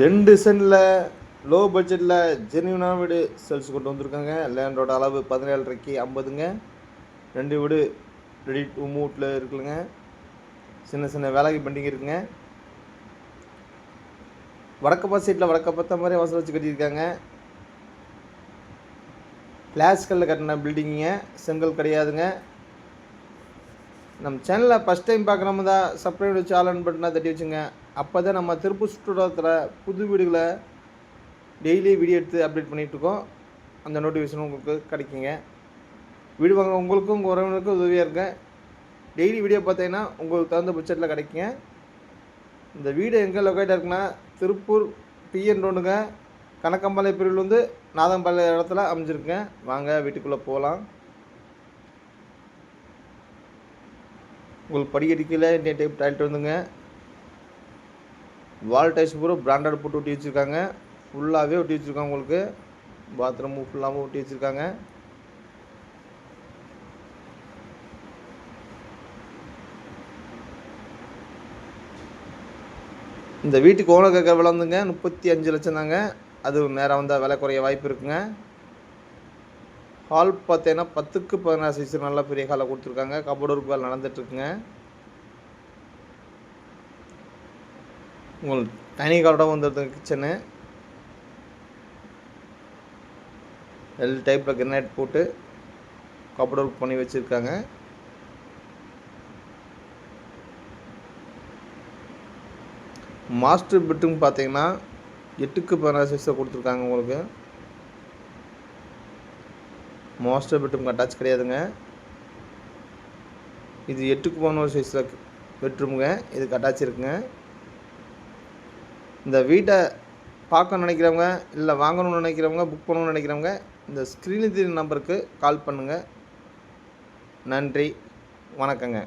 ரெண்டு டிசைனில் லோ பட்ஜெட்டில் ஜென்யூனான வீடு சேல்ஸ் கொண்டு வந்திருக்காங்க. லேண்டோட அளவு பதினேழரைக்கு ஐம்பதுங்க. ரெண்டு வீடு ரெடி டூ மூட்டில் இருக்குதுங்க சின்ன சின்ன வேலைக்கு பண்டிகை இருக்குங்க. வடக்கப்பா சைட்டில் வடக்க பார்த்த மாதிரி வாசல் வச்சு கட்டியிருக்காங்க. கிளாஸ்களில் கட்டின பில்டிங்குங்க செங்கல் கிடையாதுங்க. நம்ம சேனலை ஃபஸ்ட் டைம் பார்க்குறோம் தான் சப்ஸ்கிரைப் வச்சு ஆல் ஆன் பட்டனை தட்டி வச்சுங்க. அப்போ தான் நம்ம திருப்பூர் சுற்றுலாத்தில் புது வீடுகளை டெய்லி வீடியோ எடுத்து அப்டேட் பண்ணிகிட்ருக்கோம் அந்த நோட்டிஃபிகேஷன் உங்களுக்கு கிடைக்குங்க. வீடு வாங்க உங்களுக்கும் உங்கள் உறவினருக்கும் உதவியாக இருக்கேன் டெய்லி வீடியோ பார்த்தீங்கன்னா உங்களுக்கு தகுந்த பட்ஜெட்டில் கிடைக்குங்க. இந்த வீடு எங்கே லொக்கேட்டாக இருக்குன்னா திருப்பூர் பிஎன் ரோடுங்க கணக்கம்பாளைய பிரிவில் வந்து நாதம்பாளைய இடத்துல அமைஞ்சிருக்குங்க. வாங்க வீட்டுக்குள்ளே போகலாம். உங்களுக்கு படிக்கடிக்கல இந்தியன் டைப் டாய்லெட் வந்துங்க வால் டைல்ஸ் பூரா பிராண்டட் போட்டு ஒட்டி வச்சுருக்காங்க. ஃபுல்லாகவே ஒட்டி வச்சுருக்காங்க உங்களுக்கு. பாத்ரூமும் ஃபுல்லாகவும் ஒட்டி வச்சுருக்காங்க. இந்த வீட்டுக்கு ஓனர் கேட்குற விலை வந்துங்க முப்பத்தி அஞ்சு லட்சம் தாங்க. அது நேராக வந்தால் விலை குறைய வாய்ப்பு இருக்குங்க. ஹால் பார்த்தீங்கன்னா பத்துக்கு பதினாறு சைஸ் நல்லா பெரிய ஹாலை கொடுத்துருக்காங்க. கபோர்டு ஒர்க் வேலை நடந்துட்டுருக்குங்க உங்களுக்கு தனி கார்டாக வந்துடுது கிச்சனு எல் டைப்பில் கிரனைட் போட்டு கபோர்டு ஒர்க் பண்ணி வச்சுருக்காங்க. மாஸ்டர் பெட்ரூம் பார்த்தீங்கன்னா எட்டுக்கு பதினாறு சைஸில் கொடுத்துருக்காங்க உங்களுக்கு. மாஸ்டர் பெட்ரூம் அட்டாச் கிடையாதுங்க. இது எட்டுக்கு பதினோரு சைஸில் பெட்ரூமுங்க இதுக்கு அட்டாச் இருக்குங்க. இந்த வீட்டை பார்க்கணும்னு நினைக்கிறவங்க இல்லை வாங்கணும்னு நினைக்கிறவங்க புக் பண்ணணும்னு நினைக்கிறவங்க இந்த ஸ்க்ரீனில் தெரியும் நம்பருக்கு கால் பண்ணுங்கள் நன்றி. வணக்கங்க.